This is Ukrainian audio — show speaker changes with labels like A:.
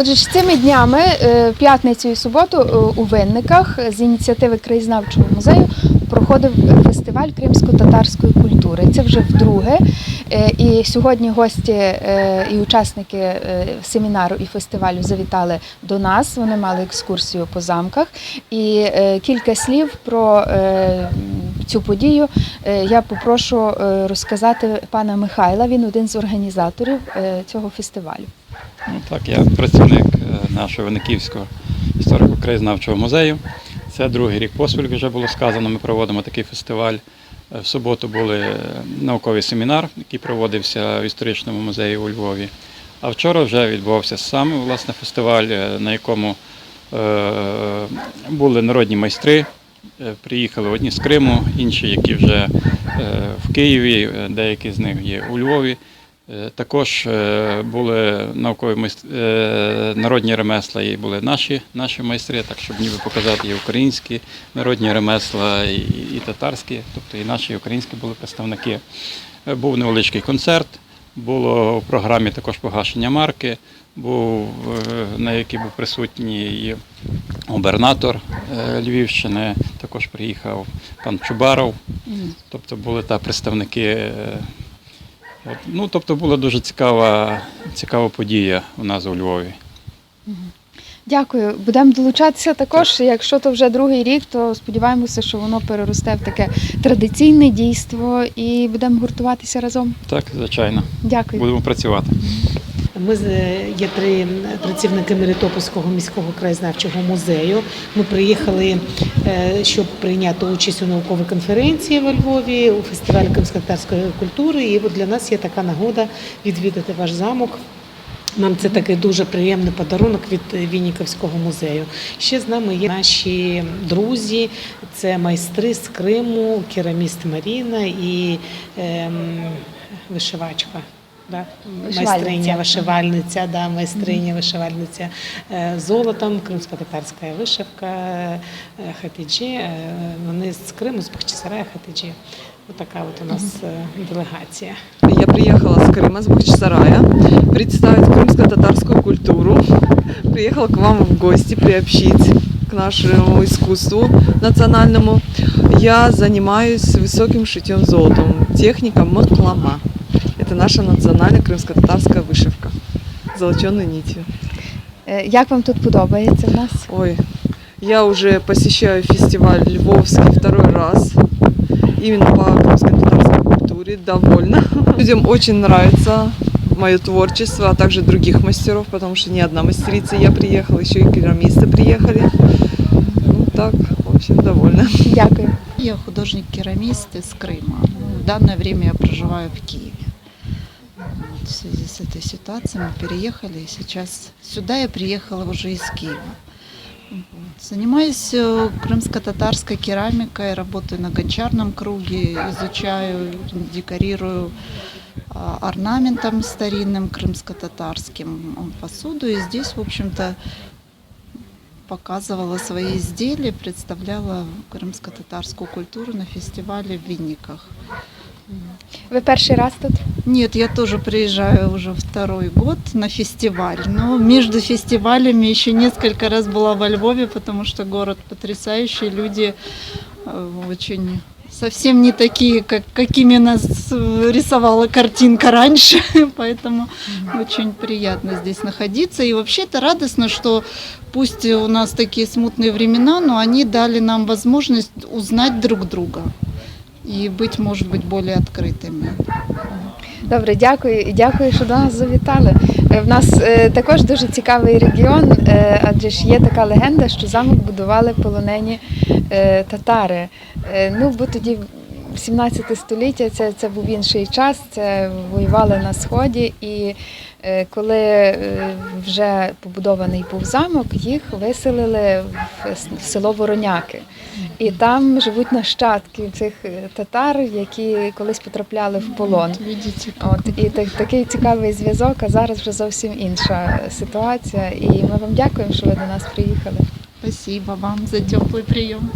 A: Отже цими днями, е, п'ятницю і суботу, е, у Винниках з ініціативи краєзнавчого музею проходив фестиваль кримсько-татарської культури. Це вже вдруге. Е, І сьогодні гості і учасники семінару і фестивалю завітали до нас. Вони мали екскурсію по замках. І кілька слів про цю подію я попрошу розказати пана Михайла. Він один з організаторів цього фестивалю.
B: Ну, так, я працівник е, нашого Винниківського історико-краєзнавчого музею. Це другий рік поспіль, вже було сказано. Ми проводимо такий фестиваль. Е, В суботу був науковий семінар, який проводився в історичному музеї у Львові. А вчора вже відбувався саме власне фестиваль, е, на якому е, були народні майстри. Е, Приїхали одні з Криму, інші, які вже е, в Києві, е, деякі з них є у Львові. Е, Також е, були наукові майст- е, народні ремесла і були наші, наші майстри, так щоб ніби показати і українські народні ремесла, і, і татарські, тобто і наші і українські були представники. Був невеличкий концерт, було в програмі також погашення марки, був, на якій був присутній губернатор Львівщини, також приїхав пан Чубаров. Тобто були та представники. От, ну, тобто була дуже цікава, цікава подія у нас у Львові.
A: Дякую. Будемо долучатися також. Якщо то вже другий рік, то сподіваємося, що воно переросте в таке традиційне дійство і будемо гуртуватися разом.
B: Так, звичайно,
A: Дякую.
B: будемо працювати.
C: Ми є три працівники Мелітопольського міського краєзнавчого музею. Ми приїхали, е, щоб прийняти участь у науковій конференції во Львові у фестивалі кримськотарської культури. І от для нас є така нагода відвідати ваш замок. Нам це такий дуже приємний подарунок від Вінніковського музею. Ще з нами є наші друзі, це майстри з Криму, кераміст Маріна і ем, вишивачка Да?
A: Вишивальниця.
C: Майстриня, вишивальниця, да, майстриня, вишивальниця е, золотом, кримсько-татарська вишивка, е, хатиджі. е, Вони з Криму, з Бахчисарая, хатиджі. Отака от у нас е, делегація.
D: Я приехала с Крыма, с Бахчисарая, представить крымско-татарскую культуру. Приехала к вам в гости приобщить к нашему искусству национальному. Я занимаюсь высоким шитьем золотом, техника маклама. Это наша национальная крымско-татарская вышивка, золоченой нитью.
A: Е, Як вам тут подобається в нас?
D: Ой, я уже посещаю фестиваль Львовский второй раз. Именно по крымско-татарской культуре. Довольна. Людям очень нравится мое творчество, а также других мастеров, потому что не одна мастерица я приехала, еще и керамисты приехали. Ну так, в общем, довольна.
A: Дякую.
E: Я художник-керамист из Крыма. В данное время я проживаю в Киеве. Вот, В связи с этой ситуацией мы переехали, и сейчас сюда я приехала уже из Киева. Вот. Занимаюсь э, крымско-татарской керамикой, работаю на гончарном круге, изучаю, декорирую а, орнаментом старинным крымско-татарским м, посуду. И здесь, в общем-то, показывала свои изделия, представляла крымско-татарскую культуру на фестивале в Винниках.
A: Ви перший раз тут?
E: Нет, я тоже приезжаю уже второй год на фестиваль. Но между фестивалями еще несколько раз была во Львове, потому что город потрясающий, люди э, очень совсем не такие, как, какими нас э, рисовала картинка раньше, поэтому очень приятно здесь находиться. И вообще это радостно, что пусть у нас такие смутные времена, но они дали нам возможность узнать друг друга и быть, может быть, более открытыми.
A: Добре, дякую і дякую, що до нас завітали. Е, В нас е, також дуже цікавий регіон, е, адже ж є така легенда, що замок будували полонені е, татари. Е, Ну, бо тоді 17 століття це, це був інший час, це воювали на сході, і е, коли е, вже побудований був замок, їх виселили в село Вороняки. І там живуть нащадки цих е, татар, які колись потрапляли в полон. От і так, такий цікавий зв'язок, а зараз вже зовсім інша ситуація. І ми вам дякуємо, що ви до нас приїхали.
E: спасибо вам за теплый прием.